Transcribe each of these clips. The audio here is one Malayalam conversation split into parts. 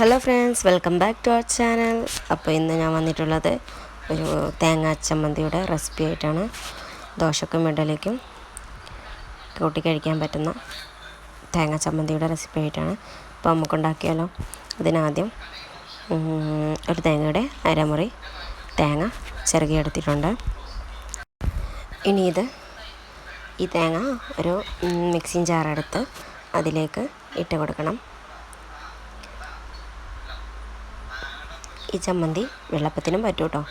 Hello friends welcome back to our channel അപ്പോൾ ഇന്ന് ഞാൻ വന്നിട്ടുള്ളത് ഒരു തേങ്ങ ചമ്മന്തിയുടെ റെസിപ്പി ആയിട്ടാണ്. ദോശക്കും ഇഡലിക്കും കൂട്ടി കഴിക്കാൻ പറ്റുന്ന തേങ്ങ ചമ്മന്തിയുടെ റെസിപ്പി ആയിട്ടാണ്. അപ്പോൾ നമുക്ക് ഉണ്ടാക്കിയാലോ അതിനാദ്യം ഒരു തേങ്ങയുടെ അരമുറി തേങ്ങ ചിറകിയെടുത്തിട്ടുണ്ട്. ഇനി ഇത് ഈ തേങ്ങ ഒരു മിക്സിങ് ജാറെടുത്ത് അതിലേക്ക് ഇട്ട് കൊടുക്കണം. ഈ ചമ്മന്തി വെള്ളപ്പത്തിനും പറ്റും കേട്ടോ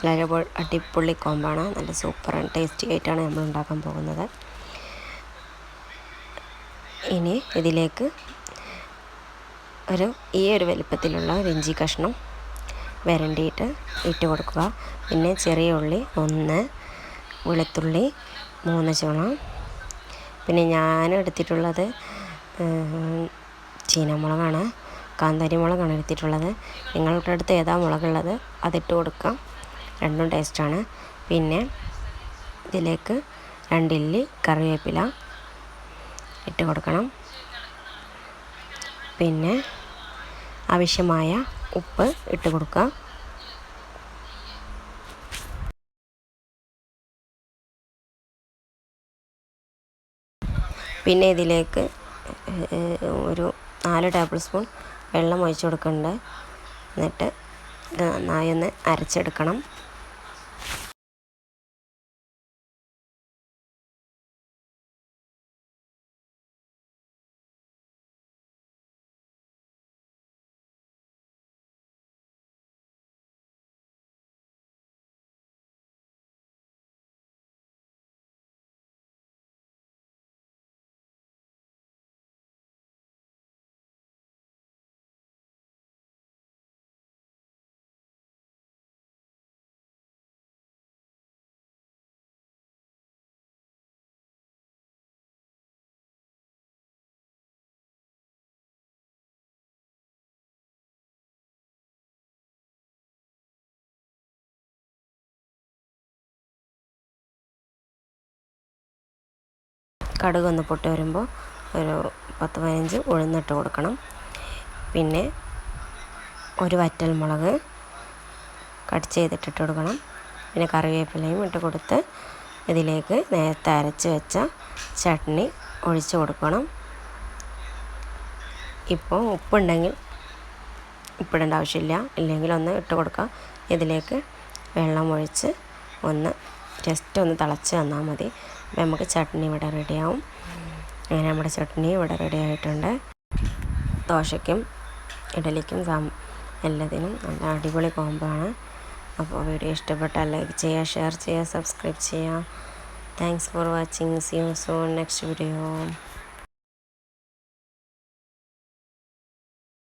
വളരെ അടിപൊളി കോമ്പാണ്. നല്ല സൂപ്പർ ആൻഡ് ടേസ്റ്റി ആയിട്ടാണ് നമ്മൾ ഉണ്ടാക്കാൻ പോകുന്നത്. ഇനി ഇതിലേക്ക് ഒരു ഈ ഒരു വലിപ്പത്തിലുള്ള ഒരു ഇഞ്ചി കഷ്ണം വരണ്ടിയിട്ട് ഇട്ട് കൊടുക്കുക. പിന്നെ ചെറിയ ഉള്ളി ഒന്ന് വെളുത്തുള്ളി മൂന്ന് ചുണ പിന്നെ ഞാൻ എടുത്തിട്ടുള്ളത് ചീനമുളകാണ്. കാന്താരി മുളകാണ് എടുത്തിട്ടുള്ളത്. നിങ്ങളുടെ അടുത്ത് ഏതാ മുളകുള്ളത് അതിട്ട് കൊടുക്കാം. രണ്ടും ടേസ്റ്റാണ് പിന്നെ ഇതിലേക്ക് രണ്ടില്ലി കറിവേപ്പില ഇട്ട് കൊടുക്കണം. പിന്നെ ആവശ്യമായ ഉപ്പ് ഇട്ട് കൊടുക്കുക. പിന്നെ ഇതിലേക്ക് ഒരു നാല് ടേബിൾ സ്പൂൺ വെള്ളം ഒഴിച്ചു കൊടുക്കുന്നുണ്ട്. എന്നിട്ട് നന്നായി ഒന്ന് അരച്ചെടുക്കണം. കടുകൊന്ന് പൊട്ടി വരുമ്പോൾ ഒരു പത്ത് പതിനഞ്ച് ഉഴുന്നിട്ട് കൊടുക്കണം. പിന്നെ ഒരു വറ്റൽ മുളക് കട്ട് ചെയ്തിട്ടിട്ട് കൊടുക്കണം. പിന്നെ കറിവേപ്പിലയും ഇട്ട് കൊടുത്ത് ഇതിലേക്ക് നേരത്തെ അരച്ച് വെച്ച ചട്നി ഒഴിച്ച് കൊടുക്കണം. ഇപ്പോൾ ഉപ്പുണ്ടെങ്കിൽ ഉപ്പിടേണ്ട ആവശ്യമില്ല. ഇല്ലെങ്കിൽ ഒന്ന് ഇട്ട് കൊടുക്കാം. ഇതിലേക്ക് വെള്ളം ഒഴിച്ച് ഒന്ന് ജസ്റ്റ് ഒന്ന് തിളച്ച് തന്നാൽ മതി. നമുക്ക് ചട്നി ഇവിടെ റെഡിയാവും. അങ്ങനെ നമ്മുടെ ചട്നി ഇവിടെ റെഡി ആയിട്ടുണ്ട്. ദോശയ്ക്കും ഇഡലിക്കും സാം എല്ലാത്തിനും നല്ല അടിപൊളി കോമ്പാണ് അപ്പോൾ വീഡിയോ ഇഷ്ടപ്പെട്ടാൽ ലൈക്ക് ചെയ്യുക ഷെയർ ചെയ്യുക സബ്സ്ക്രൈബ് ചെയ്യുക. Thanks for watching see you soon next video